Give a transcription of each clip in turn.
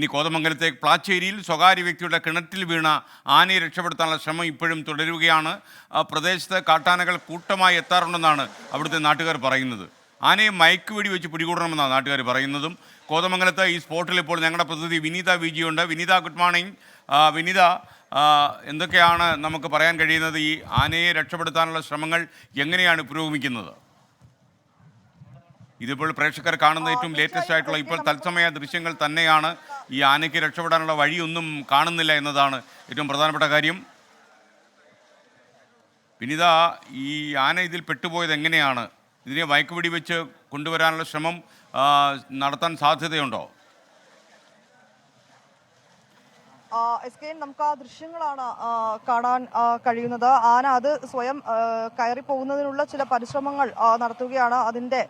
ഇനി കോതമംഗലത്തെ പ്ലാച്ചേരിയിൽ സ്വകാര്യ വ്യക്തിയുടെ കിണറ്റിൽ വീണ ആനയെ രക്ഷപ്പെടുത്താനുള്ള ശ്രമം ഇപ്പോഴും തുടരുകയാണ്. പ്രദേശത്ത് കാട്ടാനകൾ കൂട്ടമായി എത്താറുണ്ടെന്നാണ് അവിടുത്തെ നാട്ടുകാർ പറയുന്നത്. ആനയെ മയക്കുവെടി വെച്ച് പിടികൂടണമെന്നാണ് നാട്ടുകാർ പറയുന്നതും. കോതമംഗലത്ത് ഈ സ്പോട്ടിൽ ഇപ്പോൾ ഞങ്ങളുടെ പ്രതിനിധി വിനീത വിജിയുണ്ട് വിനീത ഗുഡ് മോർണിംഗ് വിനീത എന്തൊക്കെയാണ് നമുക്ക് പറയാൻ കഴിയുന്നത്? ഈ ആനയെ രക്ഷപ്പെടുത്താനുള്ള ശ്രമങ്ങൾ എങ്ങനെയാണ് പുരോഗമിക്കുന്നത്? ഇതിപ്പോൾ പ്രേക്ഷകർ കാണുന്ന ഏറ്റവും ലേറ്റസ്റ്റ് ആയിട്ടുള്ള ഇപ്പോൾ തത്സമയ ദൃശ്യങ്ങൾ തന്നെയാണ് ഈ ആനയ്ക്ക് രക്ഷപ്പെടാനുള്ള വഴിയൊന്നും കാണുന്നില്ല എന്നതാണ് ഏറ്റവും പ്രധാനപ്പെട്ട കാര്യം. വിനിത ഈ ആന ഇതിൽ പെട്ടുപോയത് എങ്ങനെയാണ്? ഇതിനെ വയക്കുപിടി വെച്ച് കൊണ്ടുവരാനുള്ള ശ്രമം നടത്താൻ സാധ്യതയുണ്ടോ? എസ് കെ നമുക്ക് ആ ദൃശ്യങ്ങളാണ് കാണാൻ കഴിയുന്നത്. ആന അത് സ്വയം കയറി പോകുന്നതിനുള്ള ചില പരിശ്രമങ്ങൾ നടത്തുകയാണ്. അതിന്റെ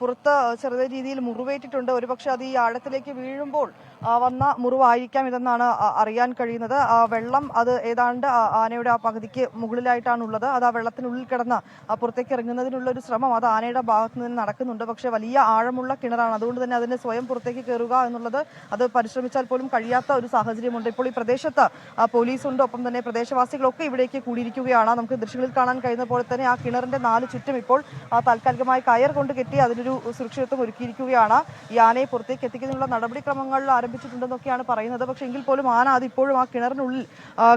പുറത്ത് ചെറിയ രീതിയിൽ മുറിവേറ്റിട്ടുണ്ട്. ഒരുപക്ഷെ അത് ഈ ആഴത്തിലേക്ക് വീഴുമ്പോൾ വന്ന മുറിവായിരിക്കാം ഇതെന്നാണ് അറിയാൻ കഴിയുന്നത്. ആ, വെള്ളം അത് ഏതാണ്ട് ആനയുടെ ആ പകുതിക്ക് മുകളിലായിട്ടാണുള്ളത്. അത് ആ വെള്ളത്തിനുള്ളിൽ കിടന്ന് പുറത്തേക്ക് ഇറങ്ങുന്നതിനുള്ള ഒരു ശ്രമം അത് ആനയുടെ ഭാഗത്ത് നിന്ന് നടക്കുന്നുണ്ട്. പക്ഷേ വലിയ ആഴമുള്ള കിണറാണ്. അതുകൊണ്ട് തന്നെ അതിന് സ്വയം പുറത്തേക്ക് കയറുക എന്നുള്ളത് അത് പരിശ്രമിച്ചാൽ പോലും കഴിയാത്ത ഒരു സാഹചര്യമുണ്ട്. ഇപ്പോൾ ഈ പ്രദേശത്ത് പോലീസുണ്ട്. ഒപ്പം തന്നെ പ്രദേശവാസികളൊക്കെ ഇവിടേക്ക് കൂടിയിരിക്കുകയാണ്. നമുക്ക് ദൃശ്യങ്ങളിൽ കാണാൻ കഴിയുന്ന പോലെ തന്നെ ആ കിണറിന്റെ നാല് ചുറ്റും ഇപ്പോൾ താൽക്കാലികമായി കയർ കൊണ്ട് കെട്ടി അതിനൊരു സുരക്ഷിതത്വം ഒരുക്കിയിരിക്കുകയാണ്. ഈ ആനയെ പുറത്തേക്ക് എത്തിക്കുന്നതിനുള്ള നടപടിക്രമങ്ങൾ ആരംഭിച്ചിട്ടുണ്ടെന്നൊക്കെയാണ് പറയുന്നത്. പക്ഷേ എങ്കിൽ പോലും ആന അത് ഇപ്പോഴും ആ കിണറിനുള്ളിൽ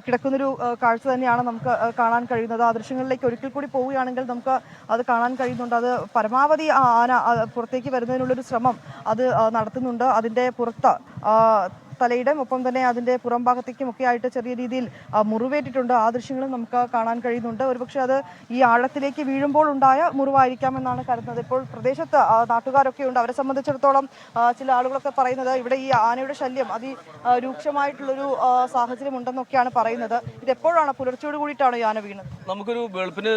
കിടക്കുന്നൊരു കാഴ്ച തന്നെയാണ് നമുക്ക് കാണാൻ കഴിയുന്നത്. ആ ദൃശ്യങ്ങളിലേക്ക് ഒരിക്കൽ കൂടി പോവുകയാണെങ്കിൽ നമുക്ക് അത് കാണാൻ കഴിയുന്നുണ്ട്. അത് പരമാവധി ആ ആന പുറത്തേക്ക് വരുന്നതിനുള്ളൊരു ശ്രമം അത് നടത്തുന്നുണ്ട്. അതിന്റെ പുറത്ത് തലയുടെ. ഒപ്പം തന്നെ അതിന്റെ പുറം ഭാഗത്തേക്കും ഒക്കെ ആയിട്ട് ചെറിയ രീതിയിൽ മുറിവേറ്റിട്ടുണ്ട്. ആ ദൃശ്യങ്ങളും നമുക്ക് കാണാൻ കഴിയുന്നുണ്ട്. ഒരുപക്ഷെ അത് ഈ ആഴത്തിലേക്ക് വീഴുമ്പോൾ ഉണ്ടായ മുറിവായിരിക്കാമെന്നാണ് കരുതുന്നത്. ഇപ്പോൾ പ്രദേശത്ത് നാട്ടുകാരൊക്കെ ഉണ്ട്. അവരെ സംബന്ധിച്ചിടത്തോളം ചില ആളുകളൊക്കെ പറയുന്നത് ഇവിടെ ഈ ആനയുടെ ശല്യം അതി രൂക്ഷമായിട്ടുള്ളൊരു സാഹചര്യം ഉണ്ടെന്നൊക്കെയാണ് പറയുന്നത്. ഇത് എപ്പോഴാണ് പുലർച്ചയോട് കൂടിയിട്ടാണ് ഈ ആന വീണത്? നമുക്കൊരു വെളുപ്പിന്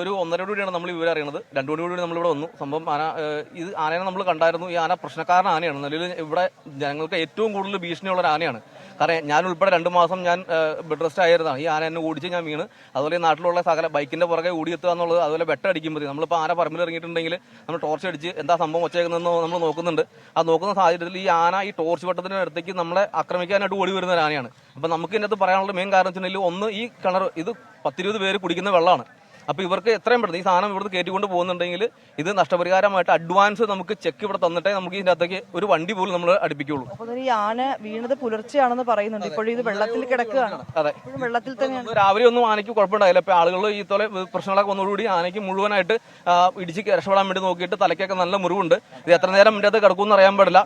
ഒരു ഒന്നരയോട് ഒന്നര കൂടിയാണ് നമ്മൾ വിവരം അറിയുന്നത് രണ്ടു മണി കൂടി നമ്മളിവിടെ വന്നു. സംഭവം ആന ഇത് ആനയെ നമ്മൾ കണ്ടായിരുന്നു. ഈ ആന പ്രശ്നക്കാരൻ ആനയാണ്. നിലവിൽ ഇവിടെ ജനങ്ങൾക്ക് ഏറ്റവും കൂടുതൽ ഭീഷണിയുള്ള ഒരു ആനയാണ് കാരണം ഞാൻ ഉൾപ്പെടെ രണ്ട് മാസം ഞാൻ ബെഡ് റെസ്റ്റ് ആയിരുന്നതാണ് ഈ ആന എന്നെ ഓടിച്ച് ഞാൻ വീണ്. അതുപോലെ നാട്ടിലുള്ള സകല ബൈക്കിന്റെ പുറകെ ഓടിയെത്തുക എന്നുള്ളത് അതുപോലെ വെട്ടടിക്കുമ്പോൾ നമ്മളിപ്പോൾ ആന പറമ്പിൽ ഇറങ്ങിയിട്ടുണ്ടെങ്കിൽ നമ്മൾ ടോർച്ച് അടിച്ച് എന്താ സംഭവം ഒച്ചേക്കുന്നതെന്ന് നമ്മൾ നോക്കുന്നുണ്ട്. ആ നോക്കുന്ന സാഹചര്യത്തിൽ ഈ ആന ഈ ടോർച്ച് വെട്ടത്തിന്റെ അടുത്തേക്ക് നമ്മളെ ആക്രമിക്കാനായിട്ട് ഓടി വരുന്ന ഒരു ആനയാണ് അപ്പം നമുക്ക് ഇതിനകത്ത് പറയാനുള്ള മെയിൻ കാരണം വെച്ചിട്ടുണ്ടെങ്കിൽ ഒന്ന് ഈ കിണർ ഇത് പത്തിരുപത് പേര് കുടിക്കുന്ന വെള്ളമാണ്. അപ്പോൾ ഇവർക്ക് എത്രയും പെട്ടെന്ന് ഈ സാധനം ഇവിടുന്ന് കയറ്റിക്കൊണ്ട് പോകുന്നുണ്ടെങ്കിൽ ഇത് നഷ്ടപരിഹാരമായിട്ട് അഡ്വാൻസ് നമുക്ക് ചെക്ക് ഇവിടെ തന്നിട്ടേ നമുക്ക് ഇതിന്റെ അകത്തേക്ക് ഒരു വണ്ടി പോലും നമ്മൾ അടുപ്പിക്കുള്ളൂ അപ്പോൾ ഈ ആന വീണത് പുലർച്ചെയാണെന്ന് പറയുന്നുണ്ട്. ഇപ്പോഴും ഇത് വെള്ളത്തിൽ കിടക്കുകയാണ്. അതെ. വെള്ളത്തിൽ തന്നെയാണ്. രാവിലെ ഒന്നും ആനയ്ക്ക് കുഴപ്പമുണ്ടായില്ല. അപ്പോൾ ആളുകൾ ഈ തോലെ പ്രശ്നങ്ങളൊക്കെ വന്നതോടുകൂടി ആനയ്ക്ക് മുഴുവനായിട്ട് ഇടിച്ച് രക്ഷപ്പെടാൻ വേണ്ടി നോക്കിയിട്ട് തലയ്ക്കൊക്കെ നല്ല മുറിവുണ്ട്. ഇത് എത്ര നേരം ഇതിന്റെ അകത്ത് കിടക്കുമെന്ന് അറിയാൻ പാടില്ല.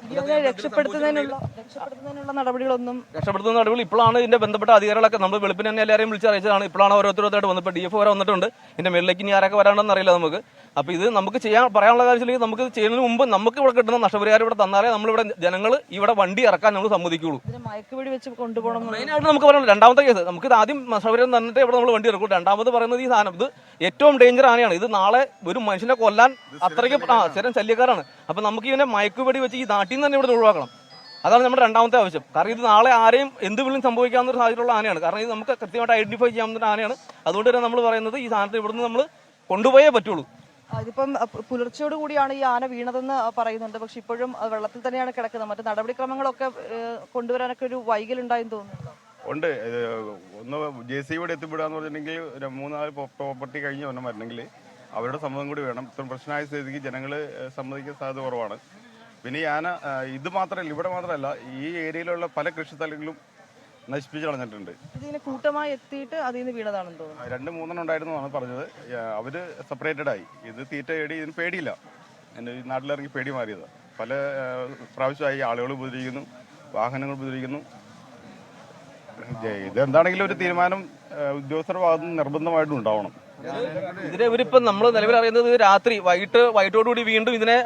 രക്ഷപ്പെടുത്തുന്നതിനുള്ള രക്ഷപ്പെടുത്തുന്നതിനുള്ള നടപടികളൊന്നും രക്ഷപ്പെടുത്തുന്ന നടപടികൾ ഇപ്പോഴാണ് ഇതിന്റെ ബന്ധപ്പെട്ട അധികാരികളൊക്കെ നമ്മൾ വെളുപ്പിന് തന്നെ എല്ലാവരെയും വിളിച്ചറിയിച്ചതാണ് ഇപ്പോഴാണ് ഓരോരുത്തരോട്ടായിട്ട് വന്നപ്പോൾ ഡി എഫ് വരെ വന്നിട്ടുണ്ട്. ഇതിന്റെ മേളിലേക്ക് ഇനി ആരൊക്കെ വരാണ്ടെന്ന് അറിയില്ല നമുക്ക്. അപ്പോൾ ഇത് നമുക്ക് ചെയ്യാൻ പറയാനുള്ള കാര്യം നമുക്ക് ചെയ്യുന്നതിന് മുമ്പ് നമുക്ക് ഇവിടെ കിട്ടുന്ന നഷ്ടപരിഹാരം ഇവിടെ തന്നാലേ നമ്മളിവിടെ ജനങ്ങൾ ഇവിടെ വണ്ടി ഇറക്കാൻ നമ്മൾ സമ്മതിക്കുള്ളൂ. ഇതിനെ മയക്കുപിടി വെച്ച് കൊണ്ടുപോകണം എന്നുള്ള- മെയിനായിട്ട് നമുക്ക് പറയാം രണ്ടാമത്തെ കേസ്. നമുക്ക് ഇത് ആദ്യം നഷ്ടപരിഹാരം തന്നിട്ട് ഇവിടെ നമ്മൾ വണ്ടി ഇറക്കും. രണ്ടാമത് പറയുന്നത് ഈ സാധനം. ഇത് ഏറ്റവും ഡേഞ്ചർ ആനയാണ്. ഇത് നാളെ ഒരു മനുഷ്യനെ കൊല്ലാൻ അത്രയ്ക്ക് ആ സ്ഥിരം ശല്യക്കാരാണ്. അപ്പൊ നമുക്ക് ഇതിനെ മയക്കുപടി വെച്ച് ഈ നാട്ടിൽ നിന്ന് തന്നെ ഇവിടെ ഒഴിവാക്കണം. അതാണ് നമ്മുടെ രണ്ടാമത്തെ ആവശ്യം. കാരണം ഇത് നാളെ ആരെയും എന്ത് വിളിയും സംഭവിക്കാവുന്ന ഒരു സാഹചര്യമുള്ള ആനയാണ്. കാരണം ഇത് നമുക്ക് കൃത്യമായിട്ട് ഐഡന്റിഫൈ ചെയ്യാവുന്ന ഒരു ആനയാണ്. അതുകൊണ്ട് തന്നെ നമ്മൾ പറയുന്നത് ഈ സാധനത്തിൽ ഇവിടുന്ന് നമ്മൾ കൊണ്ടുപോയേ പറ്റുള്ളൂ. അതിപ്പം ഇതിപ്പം പുലർച്ചയോട് കൂടിയാണ് ഈ ആന വീണതെന്ന് പറയുന്നുണ്ട്. പക്ഷെ ഇപ്പോഴും വെള്ളത്തിൽ തന്നെയാണ് കിടക്കുന്നത്. മറ്റു നടപടിക്രമങ്ങളൊക്കെ കൊണ്ടുവരാനൊക്കെ ഒരു വൈകലുണ്ടായെന്ന് തോന്നുന്നു ഉണ്ട്. ഒന്ന് ജെ സി ഇവിടെ എത്തിപ്പെടാന്ന് പറഞ്ഞിട്ടുണ്ടെങ്കിൽ മൂന്നാൽ പ്രോപ്പർട്ടി കഴിഞ്ഞ് ഒന്നും വരണമെങ്കിൽ അവരുടെ സമ്മതം കൂടി വേണം. ഇത്ര പ്രശ്നമായ സ്ഥിതിക്ക് ജനങ്ങൾ സമ്മതിക്കാൻ സാധ്യത കുറവാണ്. പിന്നെ ഈ ആന ആ, ഇത് മാത്രമല്ല ഇവിടെ മാത്രമല്ല ഈ ഏരിയയിലുള്ള പല കൃഷിസ്ഥലങ്ങളും നശിപ്പിച്ച് കളഞ്ഞിട്ടുണ്ട്. ഇതിങ്ങനെ കൂട്ടമായി എത്തിയിട്ട് അതിൽ നിന്ന് വീണതാണെന്ന് തോന്നുന്നു. രണ്ട് മൂന്നെണ്ണം ഉണ്ടായിരുന്നു എന്നാണ് പറഞ്ഞത്. അവർ സെപ്പറേറ്റഡ് ആയി. ഇത് തീറ്റ ഏടി ഇതിന് പേടിയില്ല. എന്റെ ഈ നാട്ടിലിറങ്ങി പേടി മാറിയത്. പല പ്രാവശ്യമായി ആളുകൾ ഉപദ്രവിക്കുന്നു വാഹനങ്ങൾ ഉപദ്രവിക്കുന്നു. ഇതെന്താണെങ്കിലും ഒരു തീരുമാനം ഉദ്യോഗസ്ഥരുടെ ഭാഗത്ത് നിർബന്ധമായിട്ടും ഉണ്ടാവണം. ഇതിനെ ഇവരിപ്പം നമ്മൾ നിലവിൽ അറിയുന്നത് രാത്രി വൈകിട്ട് വൈകിട്ടോടുകൂടി വീണ്ടും ഇതിനെ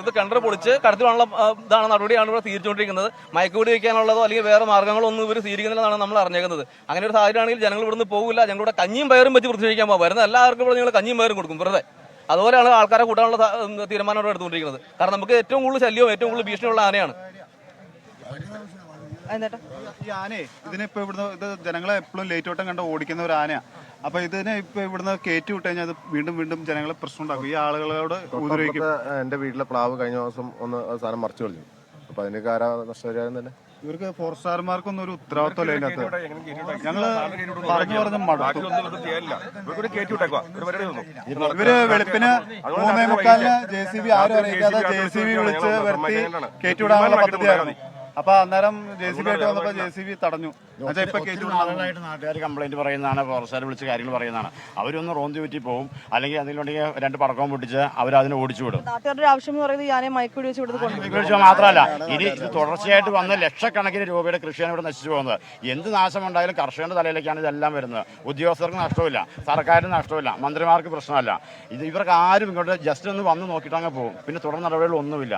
ഇത് കണ്ടർ പൊളിച്ച് കടത്തിലുള്ള ഇതാണ് നടപടിയാണ് ഇവിടെ സ്വീകരിച്ചുകൊണ്ടിരിക്കുന്നത്. മയക്കുകൂടി വയ്ക്കാനുള്ളതോ അല്ലെങ്കിൽ വേറെ മാർഗങ്ങളോ ഒന്നും ഇവർ സ്വീകരിക്കുന്നില്ലെന്നാണ് നമ്മൾ അറിഞ്ഞേക്കുന്നത്. അങ്ങനെ ഒരു സാഹചര്യമാണെങ്കിൽ ജനങ്ങൾ ഇവിടുന്ന് പോകില്ല ഞങ്ങളുടെ കഞ്ഞിയും പയറും വെച്ച് പ്രതിഷേധിക്കാൻ പോകും വരുന്ന എല്ലാവർക്കും ഇവിടെ നിങ്ങൾ കഞ്ഞിയും പയറും കൊടുക്കും വെറുതെ. അതുപോലെയാണ് ആൾക്കാരെ കൂട്ടാനുള്ള സാ- ഉം, തീരുമാനം ഇവിടെ എടുത്തുകൊണ്ടിരിക്കുന്നത്. കാരണം നമുക്ക് ഏറ്റവും കൂടുതൽ ശല്യവും ഏറ്റവും കൂടുതൽ ഭീഷണിയുള്ള ആനയാണ്. ഈ ആനയെ ഇതിനിപ്പോ ഇവിടുന്ന് ഇത് ജനങ്ങളെ എപ്പോഴും ലേറ്റ് ഓട്ടം കണ്ട് ഓടിക്കുന്ന ഒരു ആനയാ. അപ്പൊ ഇതിനെ ഇപ്പൊ ഇവിടുന്ന് കയറ്റി വിട്ട് കഴിഞ്ഞാൽ അത് വീണ്ടും വീണ്ടും ജനങ്ങളെ പ്രശ്നം ഉണ്ടാക്കും. ഈ ആളുകളോട് ഉപദ്രവിക്കും എന്റെ വീട്ടിലെ പ്ലാവ് കഴിഞ്ഞ ദിവസം ഒന്ന് സാധനം മറിച്ചു കളഞ്ഞു അപ്പൊ അപ്പൊ അതിന് കാരണം നഷ്ടപരിഹാരം തന്നെ? ഇവർക്ക് ഫോർസ്റ്റാർമാർക്കൊന്നും ഒരു ഉത്തരവാദിത്വം ഇല്ല അതിനകത്ത് ഞങ്ങൾ പറഞ്ഞു പറഞ്ഞ് മടുത്തു. ഇവർ വെളുപ്പിന് മൂന്നേ മുക്കാലിന് ജെ സി ബി ആരും അറിയിക്കാതെ ജെ സി ബി വിളിച്ച് വരുത്തി കയറ്റിവിടാനുള്ള പദ്ധതിയായിരുന്നു അപ്പൊ അന്നേരം ജെ സി ബി ആയിട്ട് വന്നപ്പോ ജെ സി ബി തടഞ്ഞു. നാളുകളായിട്ട് നാട്ടുകാർ കംപ്ലൈന്റ് പറയുന്നതാണ് ഫോറസ്റ്റുകാർ വിളിച്ച് കാര്യങ്ങൾ പറയുന്നതാണ്. അവരൊന്ന് റോന്തി പറ്റി പോകും അല്ലെങ്കിൽ അതിലുണ്ടെങ്കിൽ ഉണ്ടെങ്കിൽ രണ്ട് പടക്കം പൊട്ടിച്ച് അവർ അതിനെ ഓടിച്ചു വിടും. നാട്ടുകാരുടെ ആവശ്യം എന്ന് പറയുന്നത് വെച്ച് മാത്രമല്ല ഇനി ഇത് തുടർച്ചയായിട്ട് വന്ന് ലക്ഷക്കണക്കിന് രൂപയുടെ കൃഷിയാണ് ഇവിടെ നശിച്ചു പോകുന്നത്. എന്ത് നാശം നാശമുണ്ടായാലും കർഷകന്റെ തലയിലേക്കാണ് ഇതെല്ലാം വരുന്നത്. ഉദ്യോഗസ്ഥർക്ക് നഷ്ടമില്ല സർക്കാരിന് നഷ്ടമില്ല മന്ത്രിമാർക്ക് പ്രശ്നമല്ല. ഇത് ഇവർക്ക് ആരും ഇങ്ങോട്ട് ജസ്റ്റ് ഒന്ന് വന്ന് നോക്കിയിട്ട് അങ്ങ് പോകും പിന്നെ തുടർ നടപടികൾ ഒന്നുമില്ല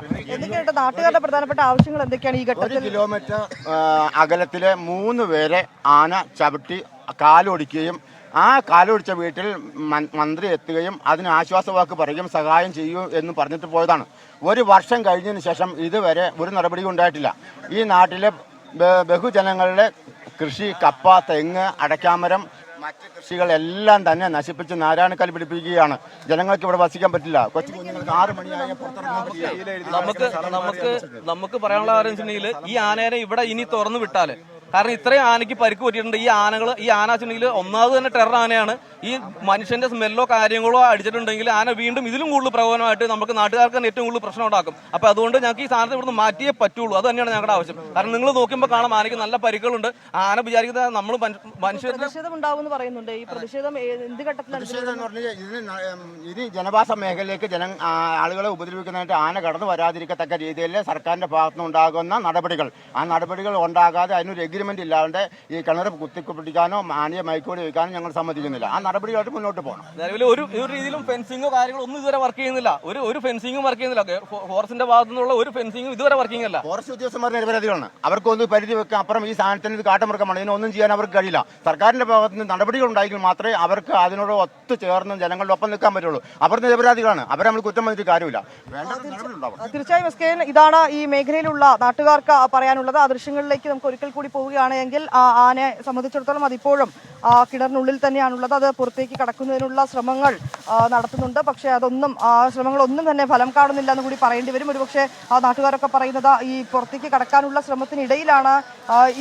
നാട്ടുകാരുടെ പ്രധാനപ്പെട്ട ആവശ്യങ്ങൾ എന്തൊക്കെയാണ് ഈ ഒരു കിലോമീറ്റർ അകലത്തിലെ മൂന്ന് പേരെ ആന ചവിട്ടി കാലോടിക്കുകയും ആ കാലൊടിച്ച വീട്ടിൽ മന്ത്രി എത്തുകയും അതിന് ആശ്വാസവാക്ക് പറയുകയും സഹായം ചെയ്യൂ എന്ന് പറഞ്ഞിട്ട് പോയതാണ്. ഒരു വർഷം കഴിഞ്ഞതിന് ശേഷം ഇതുവരെ ഒരു നടപടിയും ഉണ്ടായിട്ടില്ല. ഈ നാട്ടിലെ ബഹുജനങ്ങളുടെ കൃഷി കപ്പ തെങ്ങ് അടയ്ക്കാമരം മറ്റ് കൃഷികളെല്ലാം തന്നെ നശിപ്പിച്ച് നാരായണക്കാൽ പിടിപ്പിക്കുകയാണ്. ജനങ്ങൾക്ക് ഇവിടെ വസിക്കാൻ പറ്റില്ല. കൊച്ചു കുഞ്ഞുങ്ങൾക്ക് ആറ് മണിയായ നമുക്ക് നമുക്ക് നമുക്ക് പറയാനുള്ള കാര്യം വെച്ചിട്ടുണ്ടെങ്കിൽ ഈ ആനേനെ ഇവിടെ ഇനി തുറന്നു വിട്ടാൽ കാരണം ഇത്രയും ആനയ്ക്ക് പരിക്ക് പറ്റിയിട്ടുണ്ട്. ഈ ആനകൾ ഈ ആന വെച്ചിട്ടുണ്ടെങ്കിൽ ഒന്നാമത് തന്നെ ടെറർ ആനയാണ്. ഈ മനുഷ്യന്റെ സ്മെല്ലോ കാര്യങ്ങളോ അടിച്ചിട്ടുണ്ടെങ്കിൽ ആന വീണ്ടും ഇതിലും കൂടുതൽ പ്രകോപനമായിട്ട് നമുക്ക് നാട്ടുകാർക്ക് തന്നെ ഏറ്റവും കൂടുതൽ പ്രശ്നം ഉണ്ടാക്കും. അപ്പൊ അതുകൊണ്ട് ഞങ്ങൾക്ക് ഈ സാധനത്തെ ഇവിടുന്ന് മാറ്റിയേ പറ്റുള്ളൂ. അത് തന്നെയാണ് ഞങ്ങളുടെ ആവശ്യം. കാരണം നിങ്ങൾ നോക്കുമ്പോൾ കാണാം ആനയ്ക്ക് നല്ല പരിക്കുകളുണ്ട്. ആന വിചാരിക്കുന്നത് നമ്മൾ ഉണ്ടാവുമെന്ന് പറയുന്നുണ്ട്. ഈ പ്രതിഷേധം എന്ത് ഘട്ടത്തിലാണ് ഇനി ജനവാസ മേഖലയിലേക്ക് ജന ആളുകളെ ഉപദ്രവിക്കുന്നതായിട്ട് ആന കടന്നു വരാതിരിക്കത്തക്ക രീതിയിൽ സർക്കാരിന്റെ ഭാഗത്തുനിന്ന് ഉണ്ടാകുന്ന നടപടികൾ. ആ നടപടികൾ ഉണ്ടാകാതെ അതിനൊരു എഗ്രിമെന്റ് ഇല്ലാണ്ട് ഈ കിണർ കുത്തിപ്പിടിക്കാനോ മാനിയെ മൈക്കോടി വയ്ക്കാനോ ഞങ്ങൾ സമ്മതിക്കുന്നില്ല. ആ നടപടികളായിട്ട് മുന്നോട്ട് പോകണം. നിലവിൽ ഒരു ഒരു രീതിയിലും ഫെൻസിങ്ങോ കാര്യങ്ങളോ ഒന്നും ഇതുവരെ വർക്ക് ചെയ്യുന്നില്ല. ഒരു ഒരു ഫെൻസിങ്ങും വർക്ക് ചെയ്യുന്നില്ല. ഫോറസ്റ്റിന്റെ ഭാഗത്തു നിന്നുള്ള ഒരു ഫെൻസിങ്ങും ഇതുവരെ വർക്കിംഗ് അല്ല ഫോറസ്റ്റ് ഉദ്യോഗസ്ഥന്മാർ നിരപരാധികളാണ്. അവർക്കൊന്ന് പരിധി വെക്കാം അപ്പുറം ഈ സാധനത്തിന് ഇത് കാട്ടമൃഗമാണ് ഇതിനൊന്നും ചെയ്യാൻ അവർക്ക് കഴിയില്ല. സർക്കാരിന്റെ ഭാഗത്ത് നിന്ന് നടപടികൾ ഉണ്ടായെങ്കിൽ മാത്രമേ അവർക്ക് അതിനോട് ഒത്തു ചേർന്ന് ജനങ്ങളുടെ ഒപ്പം നിൽക്കാൻ പറ്റുള്ളൂ. അവർ നിരപരാധികളാണ്. അവരെ നമ്മൾ കുറ്റം വന്നിട്ട് കാര്യമില്ല. തീർച്ചയായും ഇതാണ് ഈ മേഖലയിലുള്ള നാട്ടുകാർക്ക് പറയാനുള്ളത്. ആ ദൃശ്യങ്ങളിലേക്ക് നമുക്ക് ഒരിക്കൽ കൂടി പോവുകയാണെങ്കിൽ ആ ആനയെ സംബന്ധിച്ചിടത്തോളം അതിപ്പോഴും കിണറിനുള്ളിൽ തന്നെയാണുള്ളത്. അത് പുറത്തേക്ക് കടക്കുന്നതിനുള്ള ശ്രമങ്ങൾ നടത്തുന്നുണ്ട്. പക്ഷേ അതൊന്നും ആ ശ്രമങ്ങളൊന്നും തന്നെ ഫലം കാണുന്നില്ല എന്ന് കൂടി പറയേണ്ടി വരും. ഒരുപക്ഷെ ആ നാട്ടുകാരൊക്കെ പറയുന്നത് ഈ പുറത്തേക്ക് കടക്കാനുള്ള ശ്രമത്തിനിടയിലാണ്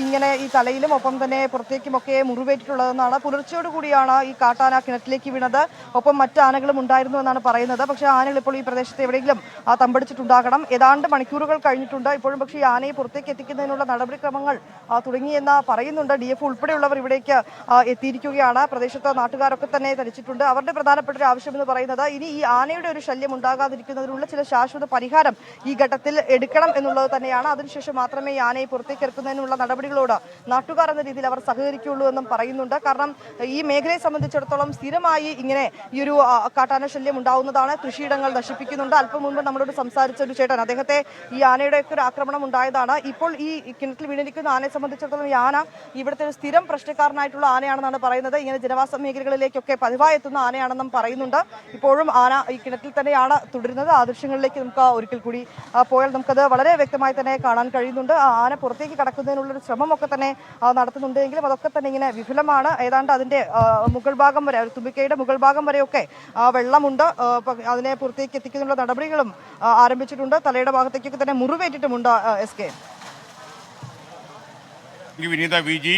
ഇങ്ങനെ ഈ തലയിലും ഒപ്പം തന്നെ പുറത്തേക്കുമൊക്കെ മുറിവേറ്റിട്ടുള്ളതെന്നാണ് പുലർച്ചയോട് കൂടിയാണ് ഈ കാട്ടാന കിണറ്റിലേക്ക് വീണത്. ഒപ്പം മറ്റ് ആനകളും ഉണ്ടായിരുന്നു എന്നാണ് പറയുന്നത്. പക്ഷേ ആനകൾ ഇപ്പോൾ ഈ പ്രദേശത്ത് എവിടെയെങ്കിലും തമ്പടിച്ചിട്ടുണ്ടാകണം. ഏതാണ്ട് മണിക്കൂറുകൾ കഴിഞ്ഞിട്ടുണ്ട്. ഇപ്പോഴും പക്ഷേ ഈ ആനയെ പുറത്തേക്ക് എത്തിക്കുന്നതിനുള്ള നടപടിക്രമങ്ങൾ ആ, തുടങ്ങിയെന്ന് പറയുന്നുണ്ട്. ഡി എഫ് ഉൾപ്പെടെയുള്ളവർ ഇവിടേക്ക് എത്തിയിരിക്കുകയാണ്. പ്രദേശത്ത് നാട്ടുകാരൊക്കെ തന്നെ ധരിച്ചിട്ടുണ്ട്. അവരുടെ പ്രധാനപ്പെട്ട ഒരു ആവശ്യം എന്ന് പറയുന്നത് ഇനി ഈ ആനയുടെ ഒരു ശല്യം ഉണ്ടാകാതിരിക്കുന്നതിനുള്ള ചില ശാശ്വത പരിഹാരം ഈ ഘട്ടത്തിൽ എടുക്കണം എന്നുള്ളത് തന്നെയാണ്. അതിനുശേഷം മാത്രമേ ഈ ആനയെ പുറത്തേക്ക് ഇറക്കുന്നതിനുള്ള നടപടികളോട് നാട്ടുകാർ എന്ന രീതിയിൽ അവർ സഹകരിക്കുള്ളൂ എന്നും പറയുന്നുണ്ട്. കാരണം ഈ മേഖലയെ സംബന്ധിച്ചിടത്തോളം സ്ഥിരമായി ഇങ്ങനെ ഈ ഒരു കാട്ടാന ശല്യം ഉണ്ടാവുന്നതാണ്. കൃഷിയിടങ്ങൾ നശിപ്പിക്കുന്നുണ്ട്. അല്പം മുൻപ് നമ്മളോട് സംസാരിച്ച ഒരു ചേട്ടൻ അദ്ദേഹത്തെ ഈ ആനയുടെയൊക്കെ ഒരു ആക്രമണം ഉണ്ടായതാണ്. ഇപ്പോൾ ഈ കിണറ്റിൽ വീണിരിക്കുന്ന ആനയെ സംബന്ധിച്ചിടത്തോളം ഈ ആന ഇവിടുത്തെ ഒരു സ്ഥിരം പ്രശ്നക്കാരനായിട്ടുള്ള ആനയാണെന്നാണ് പറയുന്നത്. ഇങ്ങനെ ജനവാസ മേഖലകളിലേക്കൊക്കെ പതിവായി എത്തുന്ന ആനയാണെന്നും പറയുന്നുണ്ട്. ഇപ്പോഴും ആന ഈ കിണറ്റിൽ തന്നെയാണ് തുടരുന്നത്. ആ ദൃശ്യങ്ങളിലേക്ക് നമുക്ക് ഒരിക്കൽ കൂടി പോയാൽ നമുക്കത് വളരെ വ്യക്തമായി തന്നെ കാണാൻ കഴിയുന്നുണ്ട്. ആ ആന പുറത്തേക്ക് കടക്കുന്നതിനുള്ള ഒരു ശ്രമമൊക്കെ തന്നെ നടത്തുന്നുണ്ടെങ്കിലും അതൊക്കെ തന്നെ ഇങ്ങനെ വിഫലമാണ്. ഏതാണ്ട് അതിന്റെ മുകൾ ഭാഗം വരെ ഒരു തുമ്പിക്കയുടെ മുകൾ ഭാഗം വരെയൊക്കെ വെള്ളമുണ്ട്. അതിനെ പുറത്തേക്ക് എത്തിക്കുന്നതിനുള്ള നടപടികളും ആരംഭിച്ചിട്ടുണ്ട്. തലയുടെ ഭാഗത്തേക്കൊക്കെ തന്നെ മുറിവേറ്റിട്ടുമുണ്ട് S K. Vineetha V G